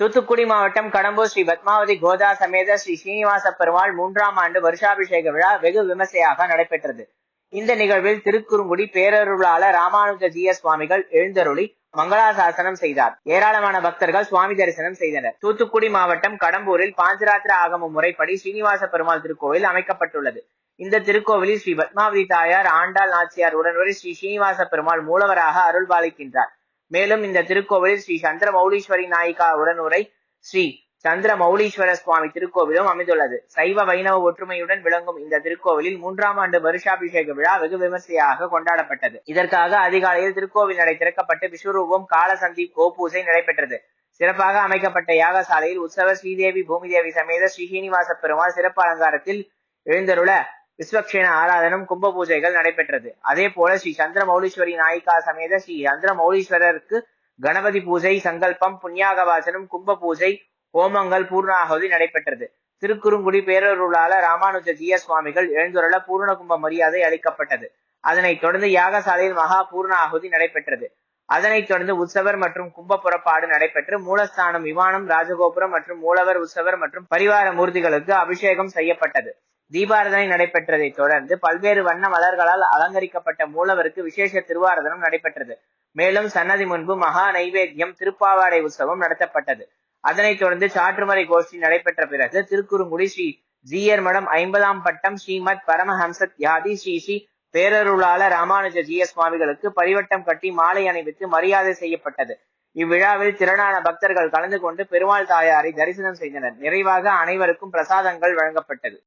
தூத்துக்குடி மாவட்டம் கடம்பூர் ஸ்ரீ பத்மாவதி கோதா சமேத ஸ்ரீ ஸ்ரீனிவாச பெருமாள் மூன்றாம் ஆண்டு வருஷாபிஷேக விழா வெகு விமர்சையாக நடைபெற்றது. இந்த நிகழ்வில் திருக்குறுங்குடி பேரருளாளர் ராமானுஜ ஜிய சுவாமிகள் எழுந்தருளி மங்களாசாசனம் செய்தார். ஏராளமான பக்தர்கள் சுவாமி தரிசனம் செய்தனர். தூத்துக்குடி மாவட்டம் கடம்பூரில் பாஞ்சராத்திர ஆகம முறைப்படி ஸ்ரீனிவாச பெருமாள் திருக்கோவில் அமைக்கப்பட்டுள்ளது. இந்த திருக்கோவிலில் ஸ்ரீ பத்மாவதி தாயார் ஆண்டாள் நாச்சியார் உடனுரை ஸ்ரீ ஸ்ரீனிவாச பெருமாள் மூலவராக அருள்பாலிக்கின்றார். மேலும் இந்த திருக்கோவிலில் ஸ்ரீ சந்திர மௌலீஸ்வரி நாயிகா உடனுரை ஸ்ரீ சந்திர மௌலீஸ்வர சுவாமி திருக்கோவிலும் அமைந்துள்ளது. சைவ வைணவ ஒற்றுமையுடன் விளங்கும் இந்த திருக்கோவிலில் மூன்றாம் ஆண்டு வருஷாபிஷேக விழா வெகு விமர்சையாக கொண்டாடப்பட்டது. இதற்காக அதிகாலையில் திருக்கோவில் நடை திறக்கப்பட்டு விஸ்வரூபம் காலசந்தி கோபூசை நடைபெற்றது. சிறப்பாக அமைக்கப்பட்ட யாகசாலையில் உற்சவ ஸ்ரீதேவி பூமிதேவி சமேத ஸ்ரீ ஸ்ரீனிவாச பெருமாள் சிறப்பு அலங்காரத்தில் எழுந்தருள விஸ்வக்ஷேன ஆராதனம் கும்ப பூஜைகள் நடைபெற்றது. அதே போல ஸ்ரீ சந்திர மௌலீஸ்வரி நாயிகா சமேத ஸ்ரீ சந்திர மௌலீஸ்வரருக்கு கணபதி பூஜை சங்கல்பம் புண்ணியாக வாசனம் கும்ப பூஜை ஹோமங்கள் பூர்ணாகுதி நடைபெற்றது. திருக்குறுங்குடி பேரருளால ராமானுஜ ஜிய சுவாமிகள் எழுந்துள்ள பூர்ண கும்ப மரியாதை அளிக்கப்பட்டது. அதனைத் தொடர்ந்து யாகசாலையில் மகா பூர்ணாகுதி நடைபெற்றது. அதனைத் தொடர்ந்து உற்சவர் மற்றும் கும்ப புறப்பாடு நடைபெற்று மூலஸ்தானம் விமானம் ராஜகோபுரம் மற்றும் மூலவர் உற்சவர் மற்றும் பரிவார மூர்த்திகளுக்கு அபிஷேகம் செய்யப்பட்டது. தீபாரதனை நடைபெற்றதை தொடர்ந்து பல்வேறு வண்ண மலர்களால் அலங்கரிக்கப்பட்ட மூலவருக்கு விசேஷ திருவாரதனம் நடைபெற்றது. மேலும் சன்னதி முன்பு மகா நைவேத்தியம் திருப்பாவாடை உற்சவம் நடத்தப்பட்டது. அதனைத் தொடர்ந்து சாற்றுமறை கோஷ்டி நடைபெற்ற பிறகு திருக்குறுங்குடி ஸ்ரீ ஜீயர் மடம் ஐம்பதாம் பட்டம் ஸ்ரீமத் பரமஹம்சத் யாதி ஸ்ரீ ஸ்ரீ பேரருளாளர் ராமானுஜ ஜிய சுவாமிகளுக்கு பரிவட்டம் கட்டி மாலை அணிவித்து மரியாதை செய்யப்பட்டது. இவ்விழாவில் திரளான பக்தர்கள் கலந்து கொண்டு பெருமாள் தாயாரை தரிசனம் செய்தனர். நிறைவாக அனைவருக்கும் பிரசாதங்கள் வழங்கப்பட்டது.